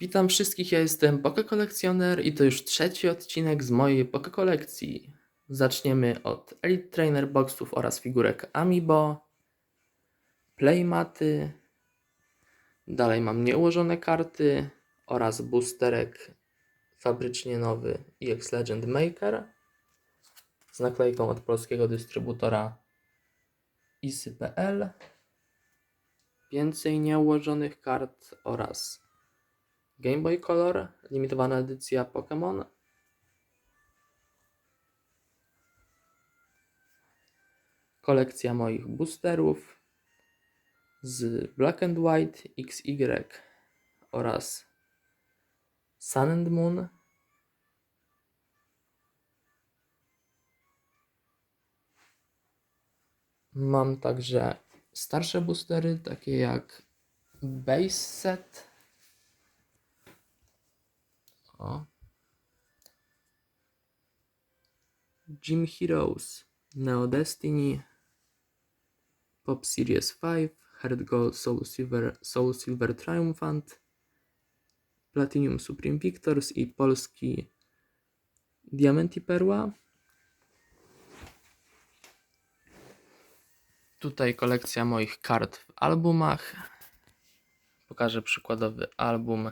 Witam wszystkich, ja jestem Poke Kolekcjoner i to już trzeci odcinek z mojej Poke Kolekcji. Zaczniemy od Elite Trainer Boxów oraz figurek Amiibo, Playmaty, dalej mam nieułożone karty oraz boosterek fabrycznie nowy EX Legend Maker z naklejką od polskiego dystrybutora isy.pl. Więcej nieułożonych kart oraz Game Boy Color, limitowana edycja Pokémon. Kolekcja moich boosterów z Black and White XY oraz Sun and Moon. Mam także starsze boostery, takie jak Base Set. O. Gym Heroes, Neo Destiny, Pop Series 5, Heart Gold, Soul Silver, Soul Silver Triumphant, Platinum Supreme Victors i polski Diament Perła. Tutaj kolekcja moich kart w albumach. Pokażę przykładowy album.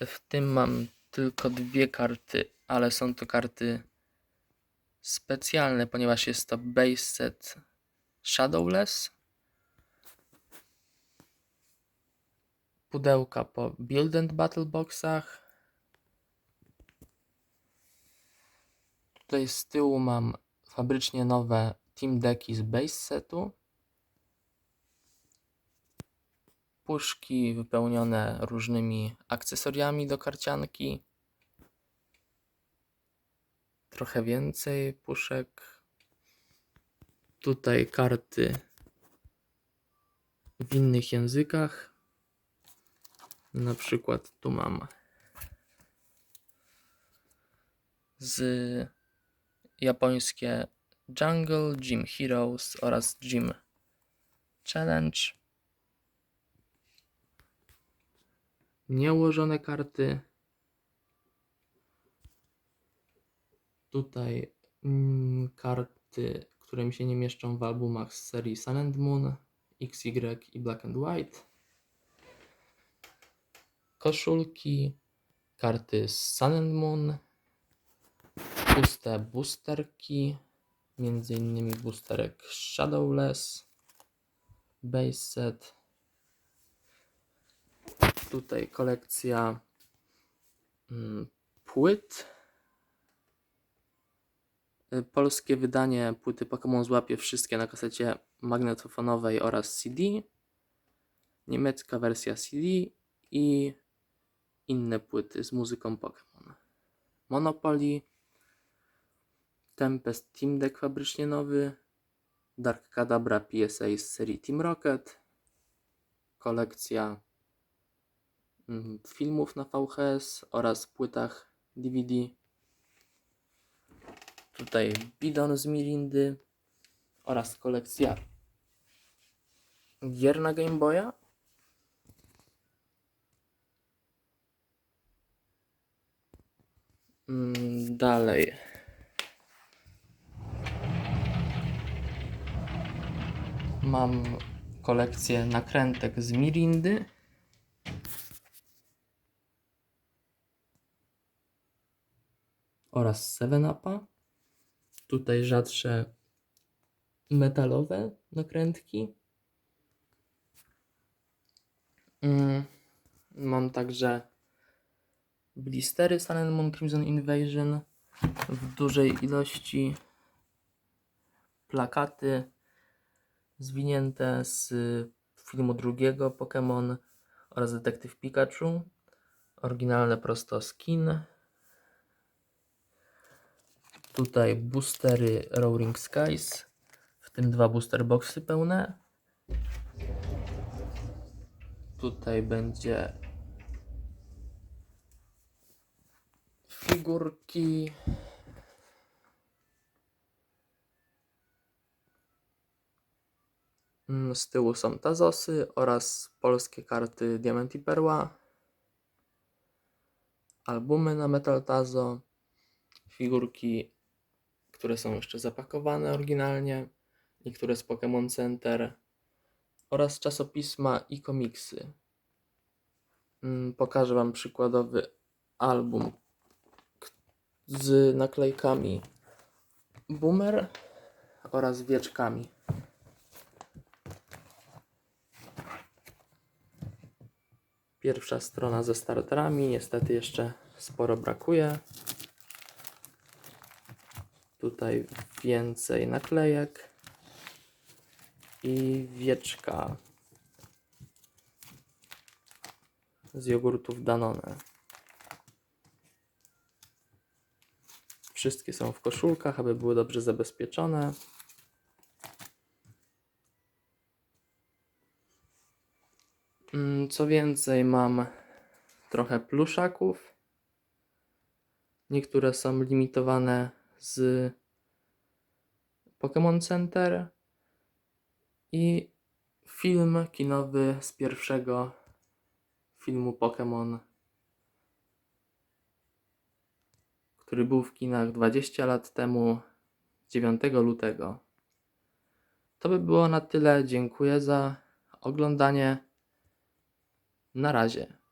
W tym mam tylko dwie karty, ale są to karty specjalne, ponieważ jest to base set Shadowless. Pudełka po Build and Battle Boxach. Tutaj z tyłu mam fabrycznie nowe Team Decki z base setu. Puszki wypełnione różnymi akcesoriami do karcianki. Trochę więcej puszek. Tutaj karty w innych językach. Na przykład tu mam z japońskie Jungle, Gym Heroes oraz Gym Challenge. Nieułożone karty. Tutaj mm, karty, które mi się nie mieszczą w albumach z serii Sun and Moon, XY i Black and White. Koszulki, karty z Sun and Moon, puste boosterki, między innymi boosterek Shadowless, Base Set, tutaj kolekcja mm, płyt. Y, Polskie wydanie płyty Pokémon złapie wszystkie na kasecie magnetofonowej oraz CD. Niemiecka wersja CD i inne płyty z muzyką Pokémon. Monopoly, Tempest Team Deck fabrycznie nowy, Dark Kadabra PSA z serii Team Rocket, kolekcja filmów na VHS oraz płytach DVD. Tutaj bidon z Mirindy oraz kolekcja gier na Game Boya. Mm, Dalej. Mam kolekcję nakrętek z Mirindy. Oraz 7-Upa. Tutaj rzadsze metalowe nakrętki. Mm, Mam także blistery and Moon Crimson Invasion w dużej ilości. Plakaty zwinięte z filmu drugiego Pokémon oraz Detektyw Pikachu. Oryginalne prosto skin. Tutaj boostery Roaring Skies, w tym dwa booster boxy pełne. Tutaj będzie figurki. Mm, Z tyłu są Tazosy oraz polskie karty Diament i Perła. albumy na Metal Tazo, figurki, które są jeszcze zapakowane oryginalnie, niektóre z Pokémon Center oraz czasopisma i komiksy. Mm, Pokażę Wam przykładowy album z naklejkami Boomer oraz wieczkami. Pierwsza strona ze starterami, niestety jeszcze sporo brakuje. Tutaj więcej naklejek i wieczka z jogurtów Danone. Wszystkie są w koszulkach, aby były dobrze zabezpieczone. Mm, Co więcej, mam trochę pluszaków. Niektóre są limitowane z Pokémon Center i film kinowy z pierwszego filmu Pokémon, który był w kinach 20 lat temu, 9 lutego. To by było na tyle. Dziękuję za oglądanie. Na razie.